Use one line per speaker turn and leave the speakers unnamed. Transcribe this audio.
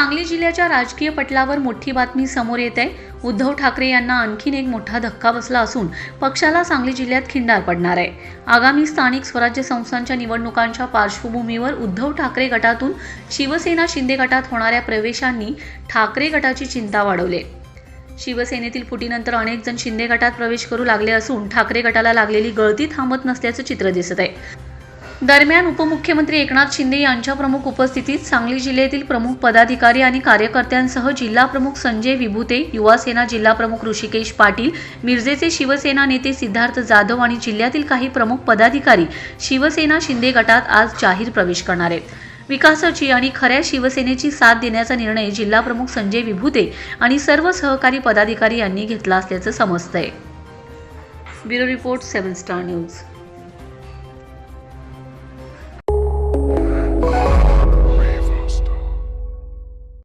सांगली जिल्ह्याच्या राजकीय पटलावर मोठी बातमी समोर येत आहे. उद्धव ठाकरे यांना आणखीन एक मोठा धक्का बसला असून पक्षाला सांगली जिल्ह्यात खिंडार पडणार आहे. आगामी स्थानिक स्वराज्य संस्थांच्या निवडणुकांच्या पार्श्वभूमीवर उद्धव ठाकरे गटातून शिवसेना शिंदे गटात होणाऱ्या प्रवेशांनी ठाकरे गटाची चिंता वाढवली. शिवसेनेतील फुटीनंतर अनेक जण शिंदे गटात प्रवेश करू लागले असून ठाकरे गटाला लागलेली गळती थांबत नसल्याचं चित्र दिसत आहे. दरम्यान उपमुख्यमंत्री एकनाथ शिंदे यांच्या प्रमुख उपस्थितीत सांगली जिल्ह्यातील प्रमुख पदाधिकारी आणि कार्यकर्त्यांसह जिल्हा प्रमुख संजय विभूते युवा सेना जिल्हा प्रमुख ऋषिकेश पाटील मिरजेचे शिवसेना नेते सिद्धार्थ जाधव आणि जिल्ह्यातील काही प्रमुख पदाधिकारी शिवसेना शिंदे गटात आज जाहीर प्रवेश करणार आहेत. विकासाची आणि खऱ्या शिवसेनेची साथ देण्याचा निर्णय जिल्हा प्रमुख संजय विभूते आणि सर्व सहकारी पदाधिकारी यांनी घेतला असल्याचं समजतंय. Bureau report seven star news.